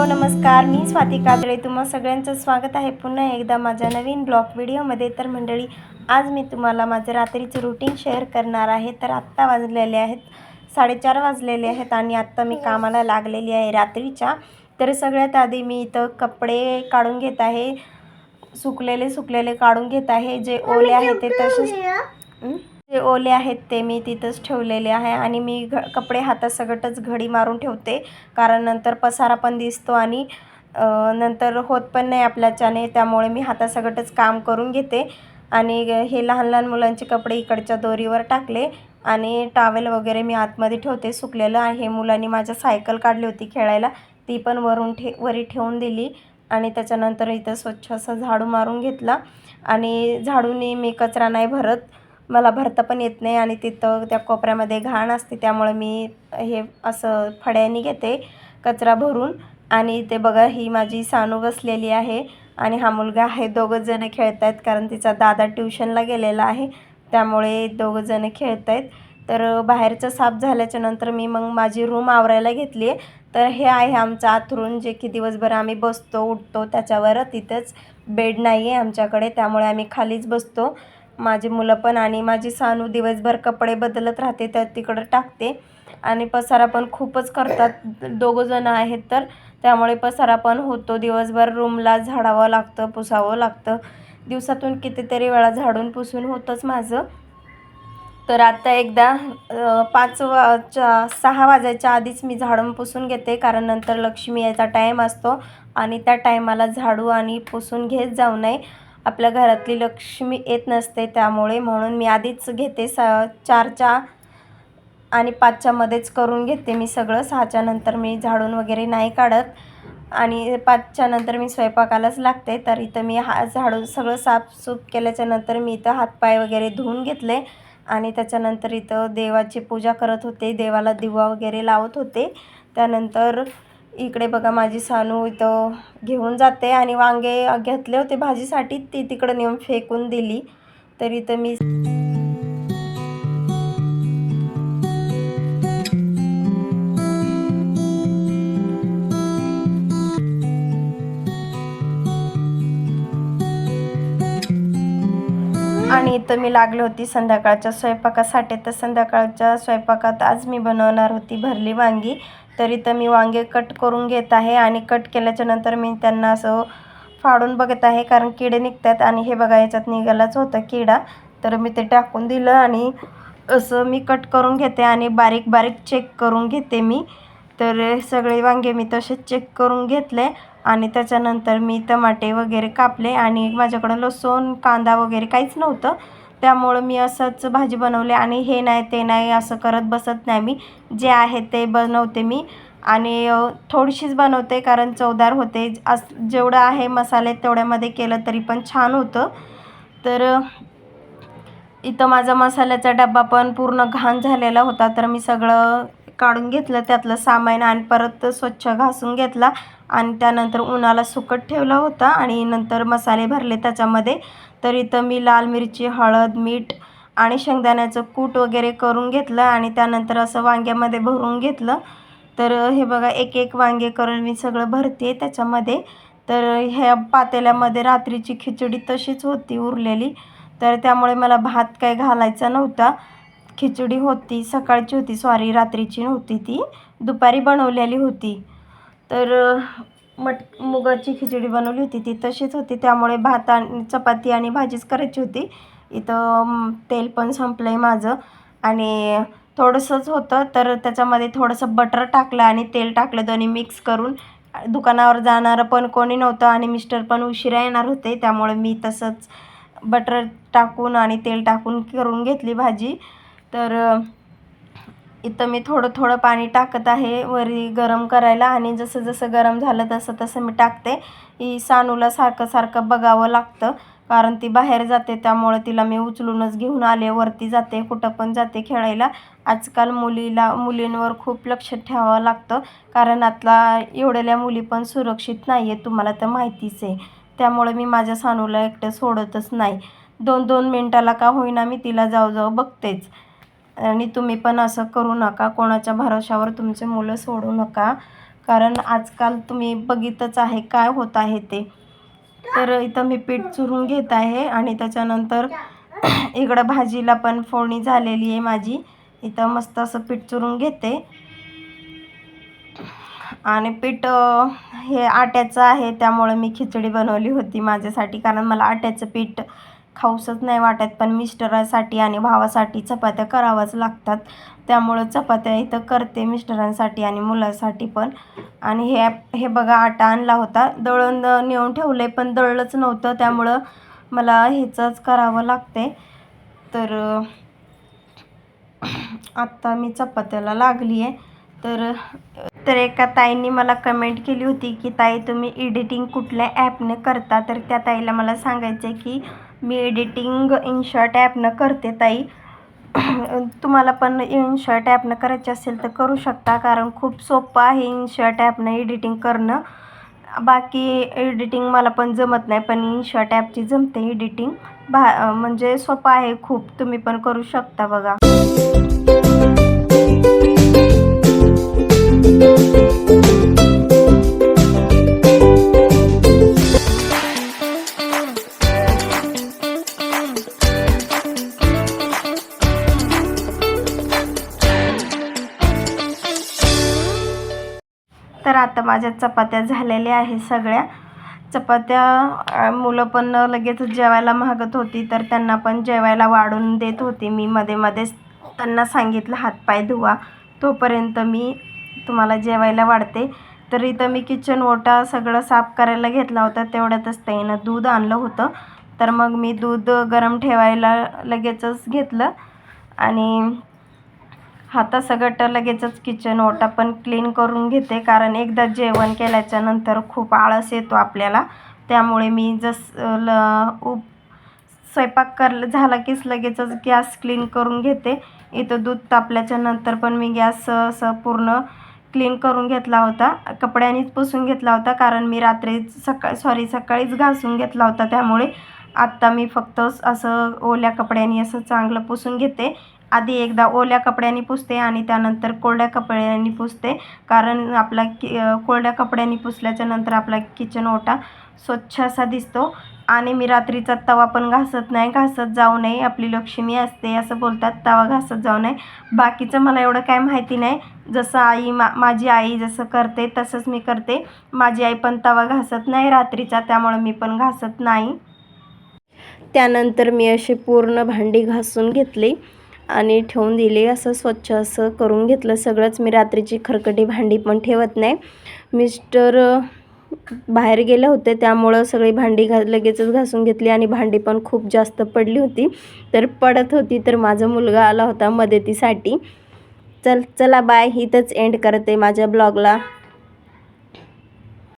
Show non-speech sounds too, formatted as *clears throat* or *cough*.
Hello नमस्कार मी स्वाती कादळे तुम्हा सगळ्यांचं स्वागत आहे. पुन्हा एकदा माझ्या नवीन ब्लॉग व्हिडिओमध्ये. तर मंडळी आज मी तुम्हाला माझं रात्रीचं रुटीन शेअर करणार आहे. तर आत्ता वाजलेले आहेत साडेचार वाजलेले आहेत आणि आत्ता मी कामाला लागलेली आहे रात्रीच्या. तर सगळ्यात आधी मी इथं कपडे काढून घेत आहे. सुकलेले सुकलेले काढून घेत आहे. जे ओले आहे ते तसेच? जे ओले आहेत ते मी तिथंच ठेवलेले आहे आणि मी घ कपडे हातासकटच घडी मारून ठेवते. कारण नंतर पसारा पण दिसतो आणि नंतर होत पण नाही आपल्याच्याने त्यामुळे मी हातासकटच काम करून घेते. आणि हे लहान लहान मुलांचे कपडे इकडच्या दोरीवर टाकले आणि टॉवेल वगैरे मी आतमध्ये ठेवते. सुकलेलं आहे. मुलांनी माझ्या सायकल काढली होती खेळायला. ती पण वरून ठे वरी ठेवून दिली आणि त्याच्यानंतर इथं स्वच्छ असं झाडू मारून घेतला. आणि झाडूने मी कचरा नाही भरत. मला भरता पण येत नाही आणि तिथं त्या कोपऱ्यामध्ये घाण असते त्यामुळे मी हे असं फड्यानी घेते कचरा भरून. आणि ते बघा ही माझी सानू बसलेली आहे आणि हा मुलगा आहे. दोघं जण खेळत आहेत कारण तिचा दादा ट्युशनला गेलेला आहे त्यामुळे दोघं जण खेळत आहेत तर बाहेरचं साफ झाल्याच्यानंतर मी मग माझी रूम आवरायला घेतली आहे. तर हे आहे आमचं आथरून जे की दिवसभर आम्ही बसतो उठतो त्याच्यावर तिथंच बेड नाही आहे आमच्याकडे त्यामुळे आम्ही खालीच बसतो. माझी मुलं पण आणि माझी सानू दिवसभर कपडे बदलत राहते तर तिकडं टाकते. आणि पसारा पण खूपच करतात. दोघं जण आहेत तर. त्यामुळे पसारा पण होतो. दिवसभर रूमला झाडावं लागतं पुसावं लागतं. दिवसातून कितीतरी वेळा झाडून पुसून होतंच माझं. तर आता एकदा पाच वाजच्या सहा वाजायच्या आधीच मी झाडून पुसून घेते. कारण नंतर लक्ष्मी यायचा टाईम असतो. आणि त्या टायमाला झाडू आणि पुसून घेत जाऊ नये. आपल्या घरातली लक्ष्मी येत नसते त्यामुळे म्हणून मी आधीच घेते स चारच्या आणि पाचच्यामध्येच करून घेते मी सगळं. सहाच्या नंतर मी झाडून वगैरे नाही काढत. आणि पाचच्या नंतर मी स्वयंपाकालाच लागते. तर इथं मी हा झाडून सगळं साफसूफ केल्याच्यानंतर मी इथं हातपाय वगैरे धुवून घेतले. आणि त्याच्यानंतर इथं देवाची पूजा करत होते. देवाला दिवा वगैरे लावत होते. त्यानंतर इकडे बघा माझी सानू इथं घेऊन जाते आणि वांगे घेतले होते भाजीसाठी ती तिकडं नेऊन फेकून दिली. तर इथं मी तर मी लागली होती संध्याकाळच्या स्वयंपाकासाठी. तर संध्याकाळच्या स्वयंपाकात आज मी बनवणार होती भरली वांगी. तर इथं मी वांगे कट करून घेत आहे आणि कट केल्याच्यानंतर मी त्यांना असं फाडून बघत आहे. कारण किडे निघतात आणि हे बघा याच्यात निघालाच होता किडा. तर मी ते टाकून दिलं आणि असं मी कट करून घेते आणि बारीक बारीक चेक करून घेते मी. तर सगळे वांगे मी तसे चेक करून घेतले आणि त्याच्यानंतर मी टमाटे वगैरे कापले आणि माझ्याकडं लसूण कांदा वगैरे काहीच नव्हतं. त्यामुळं मी असंच भाजी बनवली आणि हे नाही ते नाही असं करत बसत नाही मी. जे आहे ते बनवते मी. आणि थोडीशीच बनवते कारण चवदार होते. अस जेवढं आहे मसाले तेवढ्यामध्ये केलं तरी पण छान होतं. तर इथं माझा मसाल्याचा डब्बा पण पूर्ण घाण झालेला होता. तर मी सगळं काढून घेतलं त्यातलं सामान आणि परत स्वच्छ घासून घेतला. आणि त्यानंतर उन्हाला सुकट ठेवला होता आणि नंतर मसाले भरले त्याच्यामध्ये. तर इथं मी लाल मिरची हळद मीठ आणि शेंगदाण्याचं कूट वगैरे करून घेतलं आणि त्यानंतर असं वांग्यामध्ये भरून घेतलं. तर हे बघा एक एक वांगे करून मी सगळं भरते त्याच्यामध्ये. तर ह्या पातेल्यामध्ये रात्रीची खिचडी तशीच होती उरलेली. तर त्यामुळे मला भात काय घालायचा नव्हता. खिचडी होती सकाळची होती सॉरी रात्रीची नव्हती ती. दुपारी बनवलेली होती. तर मट मुगाची खिचडी बनवली होती. ती तशीच होती. त्यामुळे भात आणि चपाती आणि भाजीच करायची होती. इथं तेल पण संपलं आहे माझं. आणि थोडंसंच होतं तर त्याच्यामध्ये थोडंसं बटर टाकलं आणि तेल टाकलं दोन्ही मिक्स करून. दुकानावर जाणारं पण कोणी नव्हतं आणि मिस्टर पण उशिरा येणार होते. त्यामुळे मी तसंच बटर टाकून आणि तेल टाकून करून घेतली भाजी. तर इथं मी थोडं थोडं पाणी टाकत आहे. वरी गरम करायला आणि जसं जसं गरम झालं तसं तसं मी टाकते. ही सानूला सारखं सारखं बघावं लागतं. कारण ती बाहेर जाते त्यामुळे तिला मी उचलूनच घेऊन आले. वरती जाते कुठं पण जाते खेळायला. आजकाल मुलीला मुलींवर खूप लक्ष ठेवावं लागतं. कारण आतला एवढ्याल्या मुली पण सुरक्षित नाही आहे तुम्हाला तर माहितीच आहे. त्यामुळे मी माझ्या सानूला एकटं सोडतच नाही. दोन दोन मिनटाला का होईना मी तिला जाऊ जाऊ बघतेच. आणि तुम्ही पण असं करू नका. कोणाच्या भरोशावर तुमचे मुलं सोडू नका. कारण आजकाल तुम्ही बघितच आहे काय होत आहे ते. तर इथं मी पीठ चुरून घेत आहे आणि त्याच्यानंतर *clears throat* इकडं भाजीला पण फोडणी झालेली आहे माझी. इथं मस्त असं पीठ चुरून घेते. आणि पीठ हे आट्याचं आहे. त्यामुळे मी खिचडी बनवली होती माझ्यासाठी. कारण मला आट्याचं पीठ खाऊसच नाही वाटत पण मिस्टरांसाठी आणि भावासाठी चपात्या कराव्याच लागतात. त्यामुळं चपात्या इथं करते मिस्टरांसाठी आणि मुलासाठी पण. आणि हे हे बघा आटा आणला होता. दळण नेऊन ठेवलं आहे पण दळलंच नव्हतं. त्यामुळं मला ह्याचंच करावं लागते तर आत्ता मी चपात्याला लागली आहे तर तर एका ताईंनी मला कमेंट केली होती की ताई तुम्ही एडिटिंग कुठल्या ॲपने करता? तर त्या ताईला मला सांगायचं आहे की मी एडिटिंग इनशॉट ॲपनं करते ताई. *clears throat* तुम्हाला पण इनशॉट ॲपनं करायचे असेल तर करू शकता कारण खूप सोपं आहे इनशॉट ॲपनं एडिटिंग करणं. बाकी एडिटिंग मला पण जमत नाही पण इनशॉट ॲपची जमते एडिटिंग भा म्हणजे सोपं आहे खूप तुम्ही पण करू शकता बघा. तर आता माझ्या चपात्या झालेल्या आहे सगळ्या. चपात्या मुलं पण लगेच जेवायला मागत होती तर त्यांना पण जेवायला वाढून देत होती. मी मध्ये मध्येच त्यांना सांगितलं हातपाय धुवा तोपर्यंत मी तुम्हाला जेवायला वाढते. तर इथं मी किचन ओटा सगळं साफ करायला घेतला होता तेवढ्यातच ताईनं दूध आणलं होतं. तर मग मी दूध गरम ठेवायला लगेचच घेतलं. आणि हातासकट लगेचच किचन ओटा पण क्लीन करून घेते. कारण एकदा जेवण केल्याच्यानंतर खूप आळस येतो आपल्याला. त्यामुळे मी जस ल उप स्वयंपाक कर झाला कीच लगेचच गॅस क्लीन करून घेते. इथं दूध तापल्याच्या नंतर पण मी गॅस असं पूर्ण क्लीन करून घेतला होता. कपड्यांनीच पुसून घेतला होता. कारण मी रात्री सकाळ सॉरी सकाळीच घासून घेतला होता. त्यामुळे आत्ता मी फक्त असं ओल्या कपड्यांनी असं चांगलं पुसून घेते. आधी एकदा ओल्या कपड्यांनी पुसते आणि त्यानंतर कोरड्या कपड्यांनी पुसते. कारण आपला कि कोरड्या कपड्यांनी पुसल्याच्या नंतर आपला किचन ओटा स्वच्छ असा दिसतो. आणि मी रात्रीचा तवा पण घासत नाही. घासत जाऊ नये. आपली लक्ष्मी असते असं बोलतात. तवा घासत जाऊ नये. बाकीचं मला एवढं काय माहिती नाही. जसं आई मा माझी आई जसं करते तसंच मी करते. माझी आई पण तवा घासत नाही रात्रीचा. त्यामुळे मी पण घासत नाही. त्यानंतर मी अशी पूर्ण भांडी घासून घेतली. आणि ठेवून दिली. असं स्वच्छ असं करून घेतलं. सगळंच मी रात्रीची खरकटी भांडी पण ठेवत नाही. मिस्टर बाहेर गेले होते. त्यामुळं सगळी भांडी घा लगेचच घासून घेतली आणि भांडी पण खूप जास्त पडली होती. तर पडत होती तर माझा मुलगा आला होता मदतीसाठी. चल चला बाय. इथंच एंड करते माझ्या ब्लॉगला